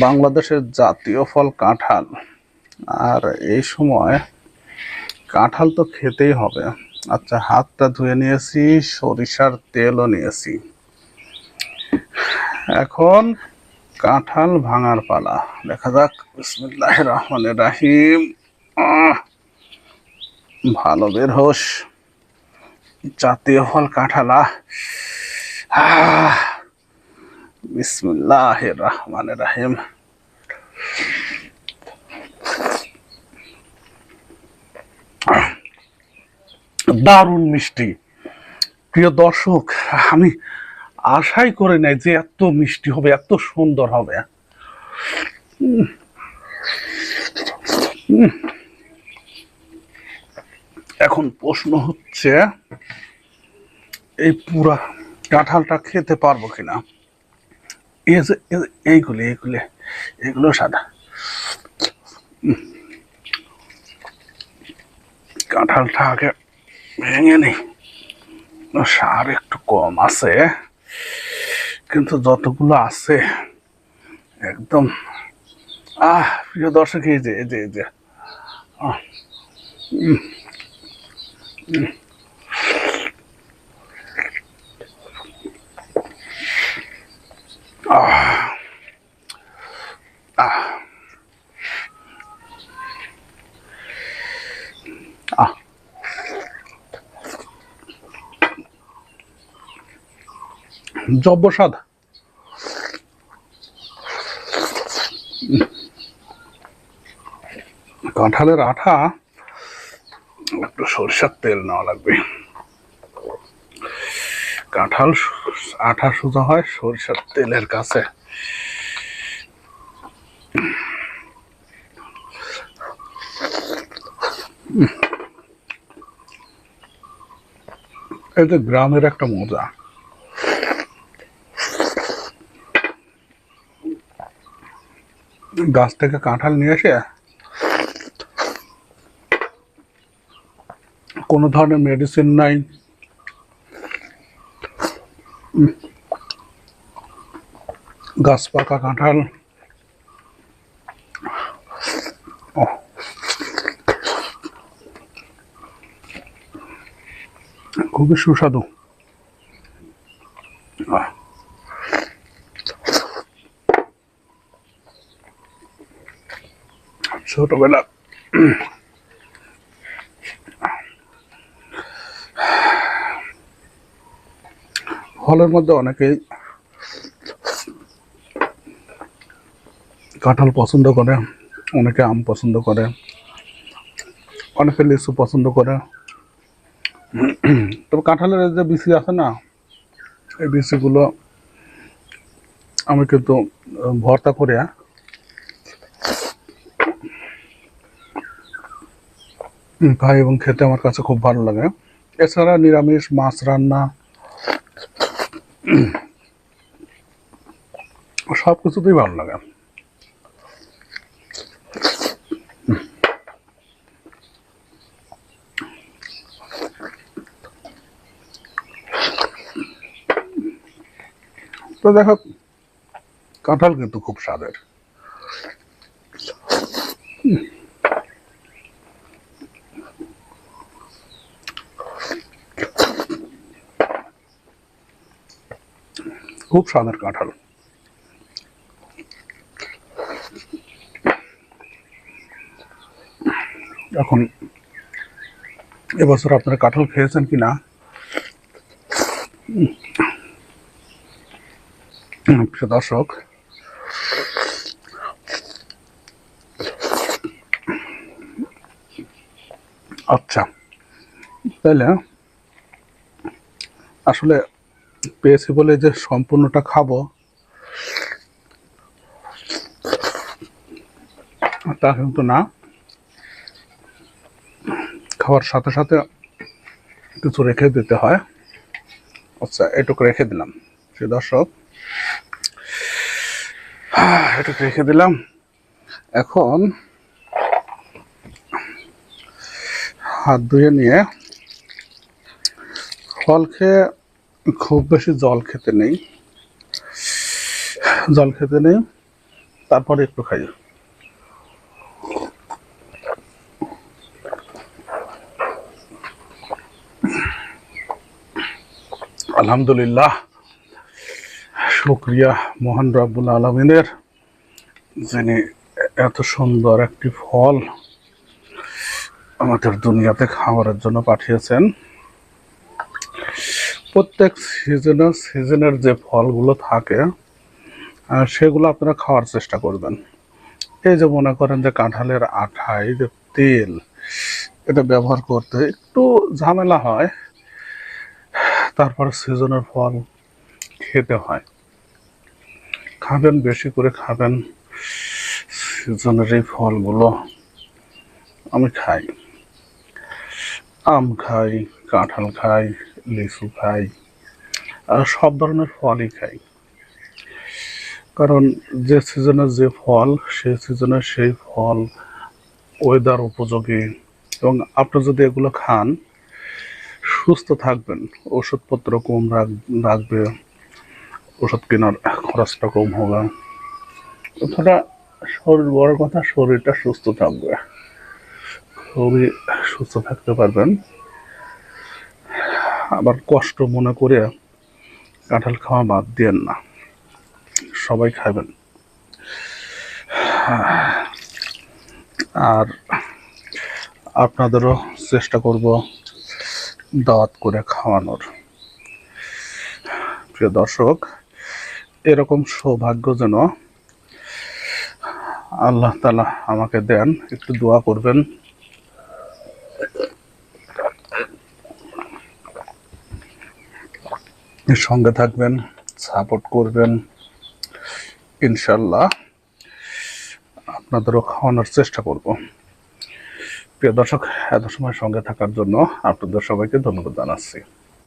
বাংলাদেশের জাতীয় ফল কাঁঠাল। আর এই সময় কাঁঠাল তো খেতেই হবে। আচ্ছা হাতটা ধুয়ে নিয়েছি সরিষার তেলও নিয়েছি। এখন কাঁঠাল ভাঙার পালা। দেখা যাক বিসমিল্লাহ রহমানের রাহিম। ভালো বের হোস। জাতীয় ফল কাঁঠাল আহ, বিসমিল্লাহ রহমানের রাহিম দারুণ মিষ্টি। প্রিয় দর্শক, আমি আশাই করে নাই যে এত মিষ্টি হবে, এত সুন্দর হবে। এখন প্রশ্ন হচ্ছে, এই পুরা কাঁঠালটা খেতে পারব কিনা? এই যে এই যে- এইগুলি এইগুলি, এগুলো সাদা। কাঁঠালটা আগে ভেঙে নেই সার একটু কম আছে, কিন্তু যতগুলো আছে, একদম, আহ, প্রিয় দর্শক, এই যে এই যে এই যে আহ কাঁঠালের আঠা একটু সরষের তেল নেওয়া লাগবে। কাঁঠাল আঠা সোজা হয় সরিষার তেলের কাছে। যে গ্রামের একটা মজা। গাছ থেকে কাঁঠাল নিয়ে এসে কোনো ধরনের মেডিসিন নাই। গাছ পাকা কাঁঠাল। খুবই সুস্বাদু ছোটবেলা হলের মধ্যে অনেকেই কাঁঠাল পছন্দ করে, অনেকে আম পছন্দ করে, অনেকে লিচু পছন্দ করে। তবে কাঁঠালের যে বিচি আছে না, এই বিচিগুলো আমি কিন্তু ভর্তা করে খাই এবং খেতে আমার কাছে খুব ভালো লাগে। এছাড়া নিরামিষ মাছ রান্না সব কিছুতেই ভালো লাগে। তো দেখো কাঁঠাল কিন্তু খুব স্বাদের। খুব স্বাদের কাঁঠাল। এখন এবছর আপনারা কাঁঠাল খেয়েছেন কি না? দর্শক আচ্ছা তাহলে আসলে পেয়েছি বলে যে সম্পূর্ণটা খাব। তা কিন্তু না। খাওয়ার সাথে সাথে কিছু রেখে দিতে হয়। আচ্ছা এটুকু রেখে দিলাম। সে দর্শক, এটুকু রেখে দিলাম। এখন হাত ধুয়ে নিয়ে ফল খেয়ে খুব বেশি জল খেতে নেই। জল খেতে নেই, তারপরে একটু খাই। আলহামদুলিল্লাহ, শুক্রিয়া মোহন রাব্বুল আলমিনের যিনি এত সুন্দর একটি ফল আমাদের দুনিয়াতে খাওয়ার জন্য পাঠিয়েছেন। প্রত্যেক সিজনে সিজনের যে ফলগুলো থাকে সেগুলো আপনারা খাওয়ার চেষ্টা করবেন। এই যে মনে করেন যে কাঁঠালের আঠা, এই যে তেল, এটা ব্যবহার করতে একটু ঝামেলা হয়, তারপর সিজনের ফল খেতে হয়। খাবেন, বেশি করে খাবেন সিজনের এই ফলগুলো আমি খাই। আম খাই, কাঁঠাল খাই লিচু খাই, আর সব ধরনের ফলই খাই। কারণ যে সিজনের যে ফল সেই সিজনের সেই ফল ওয়েদার উপযোগী। এবং আপনি যদি এগুলো খান, সুস্থ থাকবেন, ওষুধপত্র কম রাখ- রাখবে, ওষুধ কেনার খরচটা কম হবে। অথবা শরীর, বড় কথা, শরীরটা সুস্থ থাকবে। খুবই সুস্থ থাকতে পারবেন। আবার কষ্ট মনে করে কাঁঠাল খাওয়া বাদ দিয়েন না। সবাই খাবেন। আর আপনাদেরও চেষ্টা করব দাওয়াত করে খাওয়ানোর। প্রিয় দর্শক, এরকম সৌভাগ্য যেন আল্লাহ তালা আমাকে দেন, একটু দোয়া করবেন। সঙ্গে থাকবেন সাপোর্ট করবেন। ইনশাল্লাহ আপনাদেরও খাওয়ানোর চেষ্টা করব। প্রিয় দর্শক, এত সময় সঙ্গে থাকার জন্য আপনাদের সবাইকে ধন্যবাদ জানাচ্ছি।